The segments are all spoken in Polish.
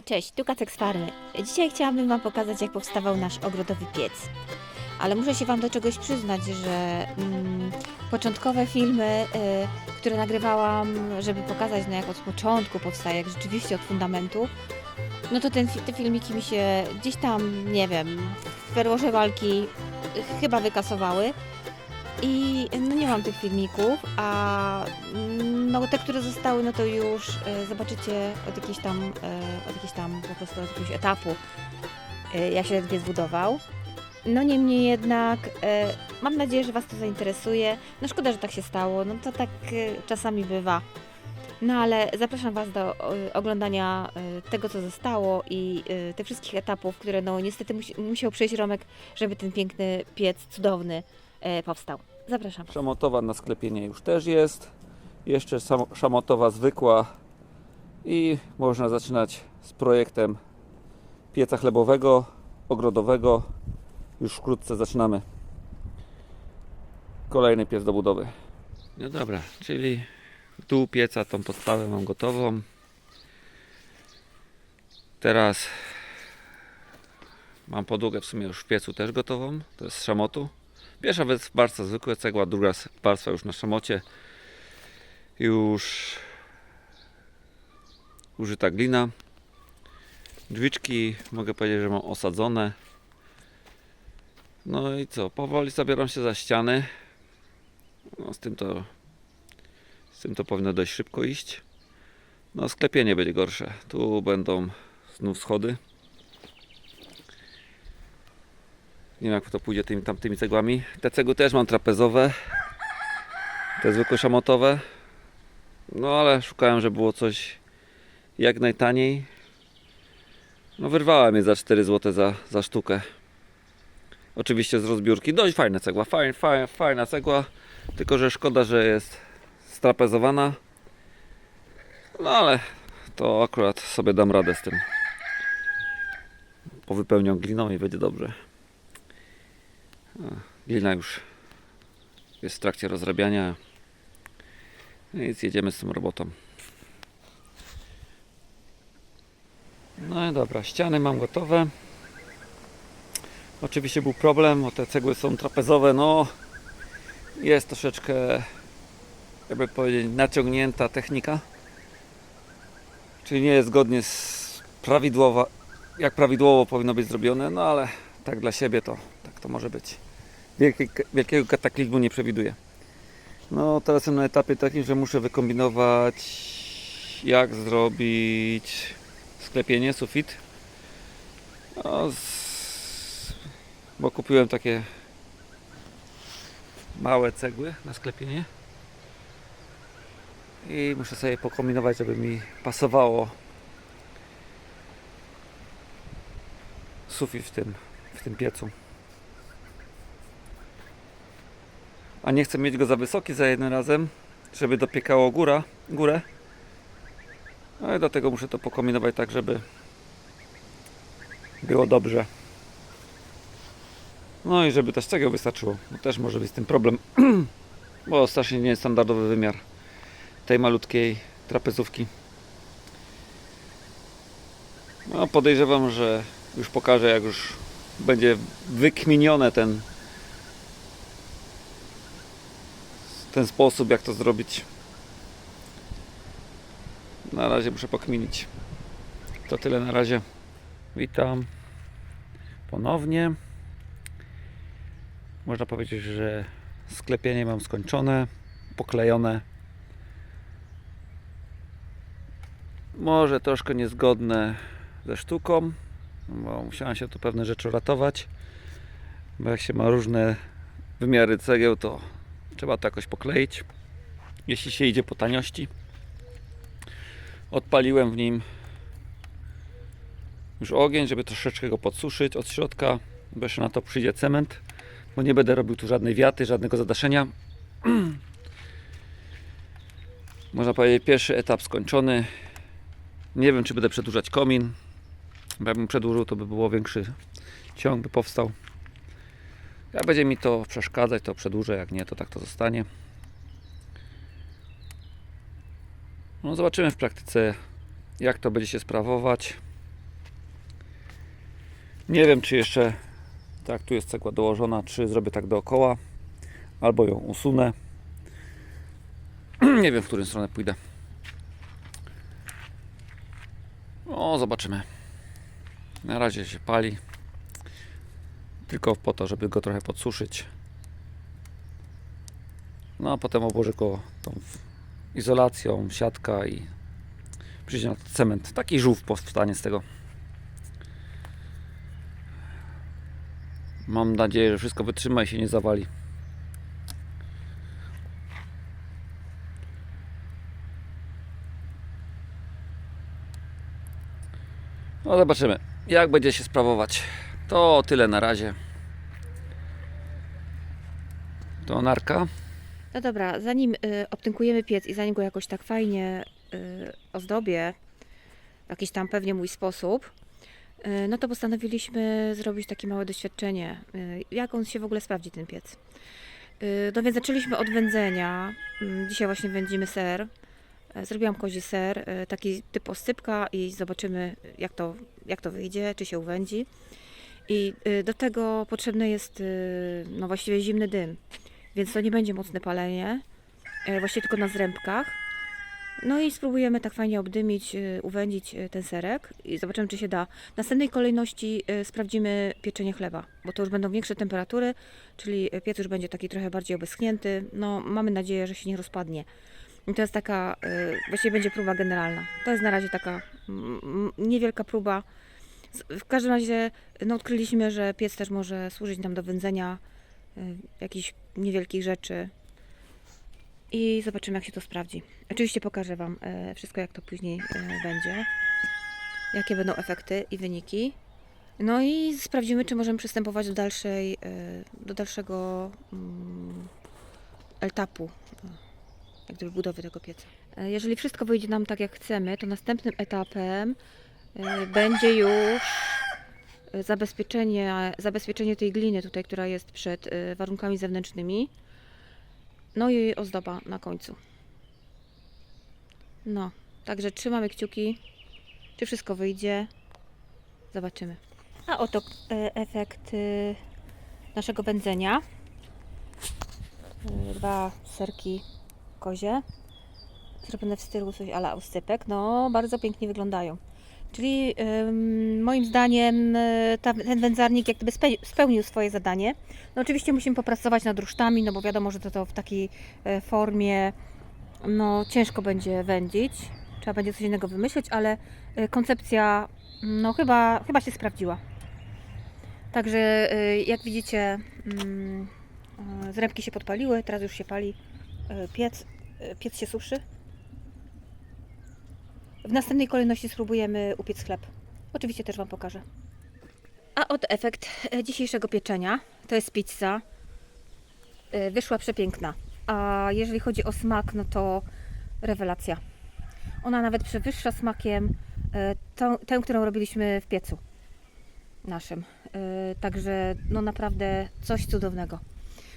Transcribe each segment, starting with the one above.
Cześć, tu Kacek Farmy. Dzisiaj chciałabym Wam pokazać, jak powstawał nasz ogrodowy piec. Ale muszę się Wam do czegoś przyznać, że mm, początkowe filmy, y, które nagrywałam, żeby pokazać, no jak od początku powstaje, jak rzeczywiście od fundamentu, no to ten, te filmiki mi się gdzieś tam, nie wiem, w walki chyba wykasowały. I no nie mam tych filmików, a no te, które zostały, no to już e, zobaczycie od jakiejś tam, e, od jakiejś tam po prostu od jakiegoś etapu, e, jak się ten pies budował. No niemniej jednak e, mam nadzieję, że Was to zainteresuje. No szkoda, że tak się stało, no to tak e, czasami bywa. No ale zapraszam Was do e, oglądania e, tego, co zostało i e, tych wszystkich etapów, które no niestety musi, musiał przejść Romek, żeby ten piękny piec, cudowny e, powstał. Zapraszam. Szamotowa na sklepienie już też jest. Jeszcze szamotowa zwykła. I można zaczynać z projektem pieca chlebowego, ogrodowego. Już wkrótce zaczynamy. Kolejny piec do budowy. No dobra, czyli tu pieca tą podstawę mam gotową. Teraz mam podłogę w sumie już w piecu też gotową. To jest z szamotu. Pierwsza warstwa zwykła cegła, druga warstwa już na szamocie. Już użyta glina. Drzwiczki mogę powiedzieć, że mam osadzone. No i co, powoli zabieram się za ściany. No z tym to z tym to powinno dość szybko iść. No sklepienie będzie gorsze. Tu będą znów schody. Nie wiem jak to pójdzie tymi tamtymi cegłami. Te cegły też mam trapezowe. Te zwykłe szamotowe. No ale szukałem, żeby było coś jak najtaniej. No wyrwałem je za 4 zł za, za sztukę. Oczywiście z rozbiórki. Dość fajna cegła, fajna, fajna, fajna cegła. Tylko, że szkoda, że jest strapezowana. No ale to akurat sobie dam radę z tym. Powypełniam gliną i będzie dobrze. Glina już jest w trakcie rozrabiania. No Więc jedziemy z tą robotą. No i dobra, ściany mam gotowe. Oczywiście był problem, bo te cegły są trapezowe. No, jest troszeczkę, jakby powiedzieć, naciągnięta technika. Czyli nie jest zgodnie z prawidłowa, jak prawidłowo powinno być zrobione, no ale tak dla siebie to to może być. Wielkie, wielkiego kataklizmu nie przewiduję. No teraz jestem na etapie takim, że muszę wykombinować jak zrobić sklepienie, sufit. No, z... Bo kupiłem takie małe cegły na sklepienie. I muszę sobie pokombinować, żeby mi pasowało sufit w tym, w tym piecu. A nie chcę mieć go za wysoki za jednym razem, żeby dopiekało góra, górę. No i dlatego muszę to pokombinować tak, żeby było dobrze. No i żeby też cegieł wystarczyło, bo też może być z tym problem, bo strasznie niestandardowy wymiar tej malutkiej trapezówki. No podejrzewam, że już pokażę jak już będzie wykminione ten ten sposób jak to zrobić. Na razie muszę pokminić. To tyle na razie. Witam ponownie. Można powiedzieć, że sklepienie mam skończone, poklejone. Może troszkę niezgodne ze sztuką, bo musiałem się tu pewne rzeczy ratować. Bo jak się ma różne wymiary cegieł, to trzeba to jakoś pokleić. Jeśli się idzie po taniości. Odpaliłem w nim już ogień, żeby troszeczkę go podsuszyć od środka, bo jeszcze na to przyjdzie cement, bo nie będę robił tu żadnej wiaty, żadnego zadaszenia. Można powiedzieć, pierwszy etap skończony. Nie wiem, czy będę przedłużać komin. Bo jakbym przedłużył, to by było większy ciąg, by powstał. Jak będzie mi to przeszkadzać, to przedłużę, jak nie, to tak to zostanie. No zobaczymy w praktyce, jak to będzie się sprawować. Nie wiem, czy jeszcze tak tu jest cegła dołożona, czy zrobię tak dookoła, albo ją usunę. Nie wiem, w którą stronę pójdę. O, zobaczymy. Na razie się pali. Tylko po to, żeby go trochę podsuszyć. No a potem obłożę go tą izolacją, siatka i przyjdzie na cement. Taki żółw powstanie z tego. Mam nadzieję, że wszystko wytrzyma i się nie zawali. No zobaczymy, jak będzie się sprawować. To tyle na razie. To narka. No dobra, zanim y, obtynkujemy piec i zanim go jakoś tak fajnie y, ozdobię, w jakiś tam pewnie mój sposób, y, no to postanowiliśmy zrobić takie małe doświadczenie, y, jak on się w ogóle sprawdzi, ten piec. Y, no więc zaczęliśmy od wędzenia. Mm, Dzisiaj właśnie wędzimy ser. E, Zrobiłam kozi ser, y, taki typ osypka i zobaczymy, jak to, jak to wyjdzie, czy się uwędzi. I y, do tego potrzebny jest y, no właściwie zimny dym więc to nie będzie mocne palenie, e, właściwie tylko na zrębkach. No i spróbujemy tak fajnie obdymić, e, uwędzić ten serek i zobaczymy, czy się da. W następnej kolejności sprawdzimy pieczenie chleba, bo to już będą większe temperatury, czyli piec już będzie taki trochę bardziej obeschnięty. No, mamy nadzieję, że się nie rozpadnie. I to jest taka, właściwie będzie próba generalna. To jest na razie taka niewielka próba. W każdym razie no, odkryliśmy, że piec też może służyć nam do wędzenia y, jakichś niewielkich rzeczy. I zobaczymy, jak się to sprawdzi. Oczywiście pokażę Wam e, wszystko, jak to później e, będzie. Jakie będą efekty i wyniki. No i sprawdzimy, czy możemy przystępować do dalszej, e, do dalszego mm, etapu jak gdyby budowy tego pieca. E, Jeżeli wszystko wyjdzie nam tak, jak chcemy, to następnym etapem będzie już e, zabezpieczenie, zabezpieczenie tej gliny tutaj, która jest przed e, warunkami zewnętrznymi. No i ozdoba na końcu. No, także trzymamy kciuki, czy wszystko wyjdzie. Zobaczymy. A oto efekt naszego wędzenia. Dwa serki kozie. Zrobione w stylu coś ala usypek. No, bardzo pięknie wyglądają. Czyli moim zdaniem y, ta, ten wędzarnik jak gdyby spe- spełnił swoje zadanie. No oczywiście musimy popracować nad rusztami, no bo wiadomo, że to, to w takiej e, formie no ciężko będzie wędzić. Trzeba będzie coś innego wymyśleć, ale e, koncepcja no chyba, chyba się sprawdziła. Także e, jak widzicie mm, e, zrębki się podpaliły, teraz już się pali e, piec, e, piec się suszy. W następnej kolejności spróbujemy upiec chleb. Oczywiście też Wam pokażę. A oto efekt e, dzisiejszego pieczenia. To jest pizza. E, Wyszła przepiękna. A jeżeli chodzi o smak, no to rewelacja. Ona nawet przewyższa smakiem e, tą, tę, którą robiliśmy w piecu naszym. Także no naprawdę coś cudownego.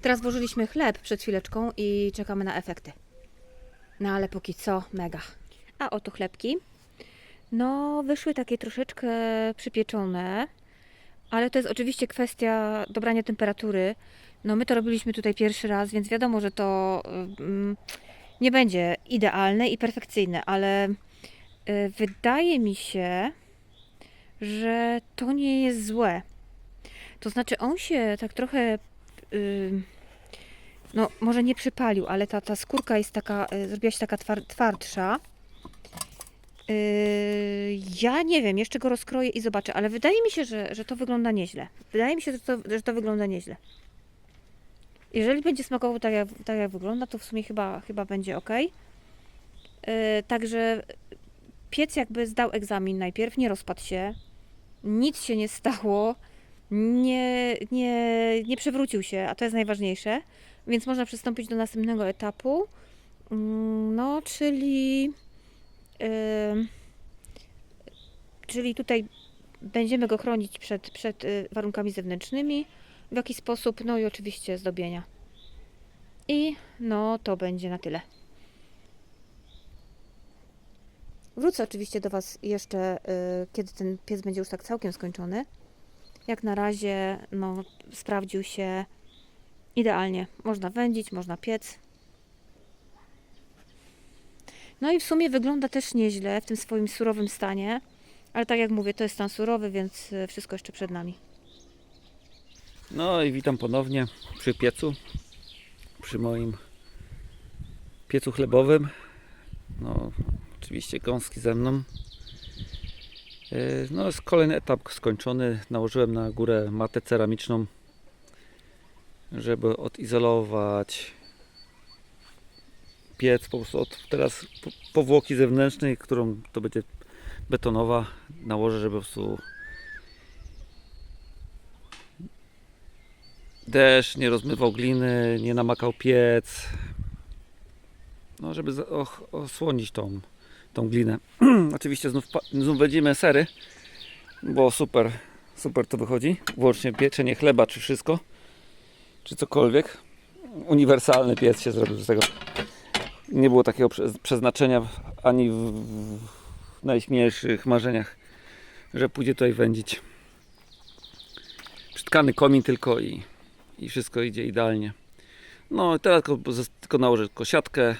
Teraz włożyliśmy chleb przed chwileczką i czekamy na efekty. No ale póki co mega. A oto chlebki. No, wyszły takie troszeczkę przypieczone, ale to jest oczywiście kwestia dobrania temperatury. No, my to robiliśmy tutaj pierwszy raz, więc wiadomo, że to mm, nie będzie idealne i perfekcyjne, ale y, wydaje mi się, że to nie jest złe. To znaczy, on się tak trochę. y, no, może nie przypalił, ale ta, ta skórka jest taka, y, zrobiła się taka twar, twardsza. Yy, ja nie wiem, jeszcze go rozkroję i zobaczę, ale wydaje mi się, że, że to wygląda nieźle. Wydaje mi się, że to, że to wygląda nieźle. Jeżeli będzie smakował tak jak, tak jak wygląda, to w sumie chyba, chyba będzie ok. Yy, także piec jakby zdał egzamin najpierw, nie rozpadł się, nic się nie stało, nie, nie, nie przewrócił się, a to jest najważniejsze, więc można przystąpić do następnego etapu. Mm, No, czyli czyli tutaj będziemy go chronić przed, przed y, warunkami zewnętrznymi. W jaki sposób? No i oczywiście zdobienia. I no to będzie na tyle. Wrócę oczywiście do Was jeszcze, y, kiedy ten pies będzie już tak całkiem skończony. jak na razie no, sprawdził się idealnie. Można wędzić, można piec. No i w sumie wygląda też nieźle w tym swoim surowym stanie, ale tak jak mówię, to jest stan surowy, więc y, wszystko jeszcze przed nami. No i witam ponownie przy piecu, przy moim piecu chlebowym. No, oczywiście gąski ze mną. Yy, No, jest kolejny etap skończony. Nałożyłem na górę matę ceramiczną, żeby odizolować piec po prostu od teraz po- powłoki zewnętrznej, którą to będzie betonowa. Nałożę, żeby po prostu deszcz nie rozmywał gliny, nie namakał piec. No, żeby osłonić tą, tą glinę. Oczywiście znów, znów będziemy sery, bo super, super to wychodzi. Włącznie pieczenie chleba, czy wszystko, czy cokolwiek. Uniwersalny piec się zrobił z tego. Nie było takiego prze- przeznaczenia ani w, najśmielszych marzeniach, że pójdzie tutaj wędzić. Przytkany komin tylko i, i wszystko idzie idealnie. No teraz tylko, tylko nałożę tylko siatkę.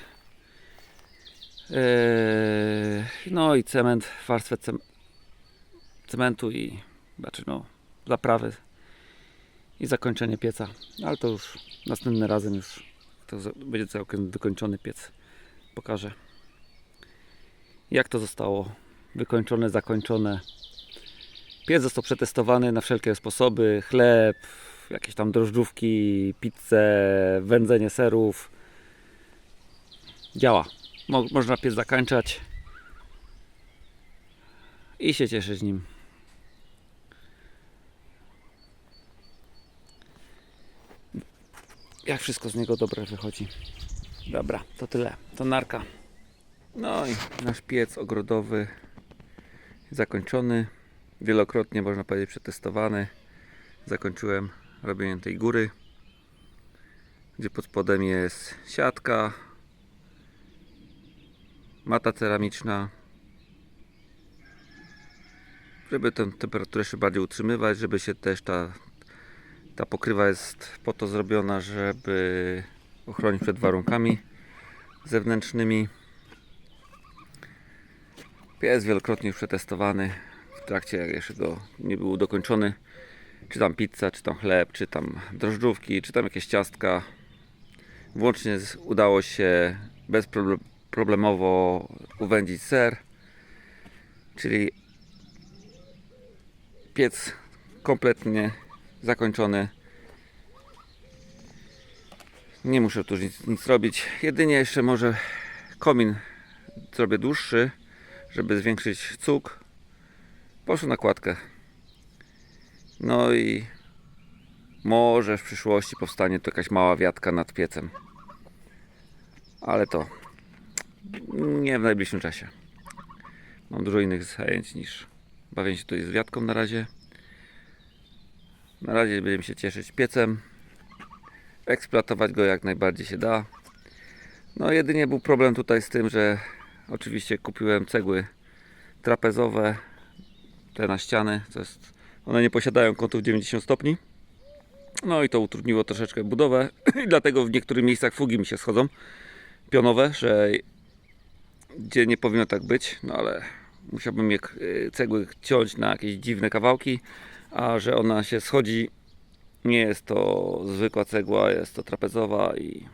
Eee, no i cement, warstwę cem, cementu i znaczy no, zaprawy i zakończenie pieca. Ale to już następnym razem już to będzie całkiem dokończony piec. Pokażę jak to zostało wykończone, zakończone. Piec został przetestowany na wszelkie sposoby. Chleb, jakieś tam drożdżówki, pizzę, wędzenie serów. Działa. Mo- można piec zakończać i się cieszyć nim. Jak wszystko z niego dobre wychodzi. Dobra, to tyle. To narka. No i nasz piec ogrodowy zakończony. Wielokrotnie można powiedzieć przetestowany. Zakończyłem robienie tej góry, gdzie pod spodem jest siatka, mata ceramiczna, żeby tę temperaturę jeszcze bardziej utrzymywać, żeby się też ta, ta pokrywa jest po to zrobiona, żeby ochronić przed warunkami zewnętrznymi. Pies wielokrotnie już przetestowany. W trakcie jak jeszcze go nie był dokończony. Czy tam pizza, czy tam chleb, czy tam drożdżówki, czy tam jakieś ciastka. Włącznie udało się bezproblemowo uwędzić ser. Czyli piec kompletnie zakończony. Nie muszę tu nic, nic robić. Jedynie jeszcze może komin zrobię dłuższy żeby zwiększyć cuk, poszło na kładkę. No i może w przyszłości powstanie tu jakaś mała wiatka nad piecem. Ale to nie w najbliższym czasie. Mam dużo innych zajęć niż bawię się tutaj z wiatką na razie. Na razie będziemy się cieszyć piecem. Eksploatować go jak najbardziej się da. No jedynie był problem tutaj z tym, że Oczywiście kupiłem cegły trapezowe, te na ściany. To jest, one nie posiadają kątów 90 stopni. No i to utrudniło troszeczkę budowę i dlatego w niektórych miejscach fugi mi się schodzą pionowe, że gdzie nie powinno tak być, no ale musiałbym je y, cegły ciąć na jakieś dziwne kawałki, a że ona się schodzi, nie jest to zwykła cegła, jest to trapezowa i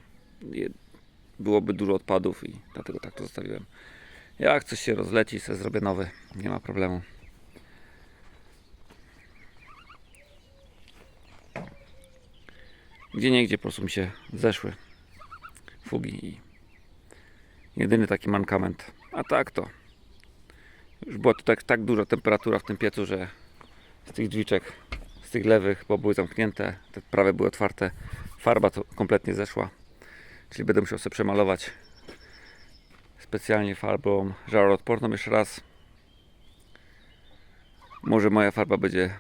byłoby dużo odpadów i dlatego tak to zostawiłem. Jak coś się rozleci, sobie zrobię nowy, nie ma problemu. Gdzie nie gdzie po prostu mi się zeszły fugi i jedyny taki mankament. A tak to już była tu tak, tak duża temperatura w tym piecu, że z tych drzwiczek, tych lewych, bo były zamknięte, te prawe były otwarte, farba to kompletnie zeszła. Czyli będę musiał sobie przemalować specjalnie farbą żaroodporną jeszcze raz. Może moja farba będzie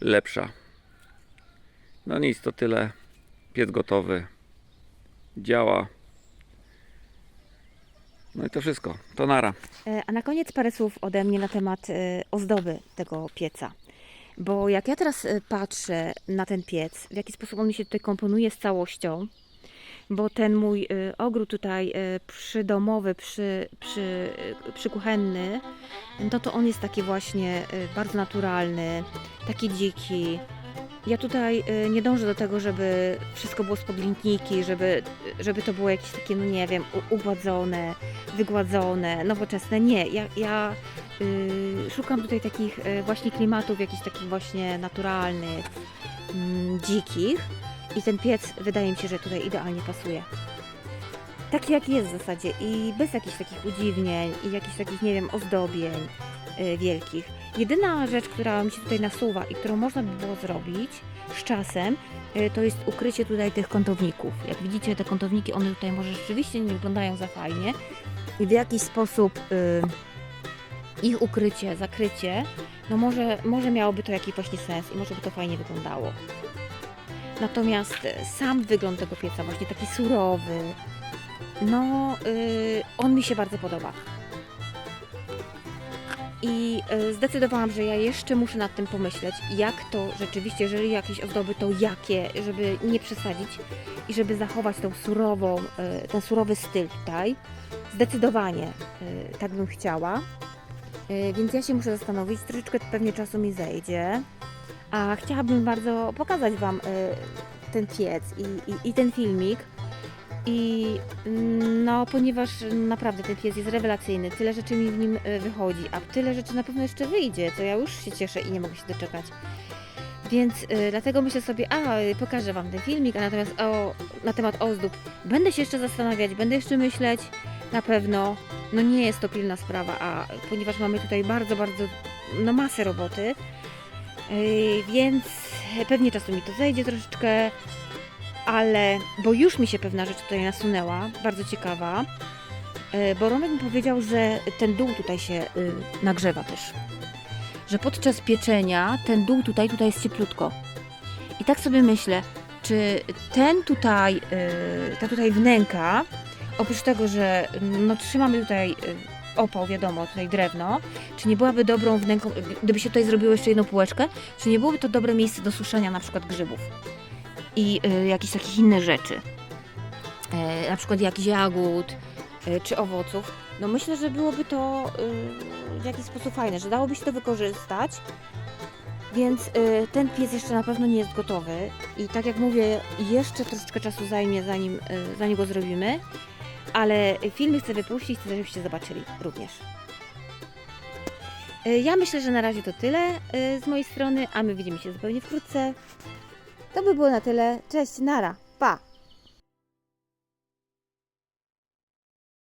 lepsza. No nic, to tyle. Piec gotowy. Działa. No i to wszystko. To nara. E, A na koniec parę słów ode mnie na temat e, ozdoby tego pieca. Bo jak ja teraz y, patrzę na ten piec, w jaki sposób on mi się tutaj komponuje z całością, bo ten mój y, ogród tutaj y, przydomowy, przy, przy, przykuchenny, no to on jest taki właśnie bardzo naturalny, taki dziki. Ja tutaj y, nie dążę do tego, żeby wszystko było spod lintniki, żeby, żeby to było jakieś takie, no nie wiem, ugładzone, wygładzone, nowoczesne. Nie, ja, ja y, szukam tutaj takich y, właśnie klimatów, jakichś takich właśnie naturalnych, mm, dzikich. I ten piec wydaje mi się, że tutaj idealnie pasuje. Taki jak jest w zasadzie i bez jakichś takich udziwnień i jakichś takich, nie wiem, ozdobień wielkich. Jedyna rzecz, która mi się tutaj nasuwa i którą można by było zrobić z czasem, y, to jest ukrycie tutaj tych kątowników. Jak widzicie, te kątowniki, one tutaj może rzeczywiście nie wyglądają za fajnie i w jakiś sposób y, ich ukrycie, zakrycie, no może, może miałoby to jakiś właśnie sens i może by to fajnie wyglądało. Natomiast e, sam wygląd tego pieca, właśnie taki surowy, no y, on mi się bardzo podoba. I y, zdecydowałam, że ja jeszcze muszę nad tym pomyśleć, jak to rzeczywiście, jeżeli jakieś ozdoby, to jakie, żeby nie przesadzić i żeby zachować tą surową, y, ten surowy styl tutaj. Zdecydowanie y, tak bym chciała. Więc ja się muszę zastanowić, troszeczkę pewnie czasu mi zejdzie. A chciałabym bardzo pokazać Wam ten piec i, i, i ten filmik. I no, ponieważ naprawdę ten piec jest rewelacyjny, tyle rzeczy mi w nim y, wychodzi, a tyle rzeczy na pewno jeszcze wyjdzie, to ja już się cieszę i nie mogę się doczekać. Więc y, dlatego myślę sobie, a y, pokażę Wam ten filmik, a natomiast o, na temat ozdób będę się jeszcze zastanawiać, będę jeszcze myśleć, na pewno. No nie jest to pilna sprawa, a ponieważ mamy tutaj bardzo, bardzo, no masę roboty, Yy, więc pewnie czasu mi to zejdzie troszeczkę, ale bo już mi się pewna rzecz tutaj nasunęła, bardzo ciekawa, Yy, bo Romek mi powiedział, że ten dół tutaj się yy, nagrzewa też. Że podczas pieczenia ten dół tutaj, tutaj jest cieplutko. I tak sobie myślę, czy ten tutaj, yy, ta tutaj wnęka, oprócz tego, że no, trzymamy tutaj yy, opał, wiadomo, tutaj drewno, czy nie byłaby dobrą wnęką, gdyby się tutaj zrobiło jeszcze jedną półeczkę, czy nie byłoby to dobre miejsce do suszenia na przykład grzybów i y, jakichś takich innych rzeczy, e, na przykład jakichś jagód y, czy owoców. No myślę, że byłoby to y, w jakiś sposób fajne, że dałoby się to wykorzystać. Więc y, ten piec jeszcze na pewno nie jest gotowy i tak jak mówię, jeszcze troszeczkę czasu zajmie zanim, y, zanim go zrobimy, ale filmy chcę wypuścić, chcę, żebyście zobaczyli również. Y, Ja myślę, że na razie to tyle y, z mojej strony, a my widzimy się zupełnie wkrótce. To by było na tyle. Cześć, nara, pa!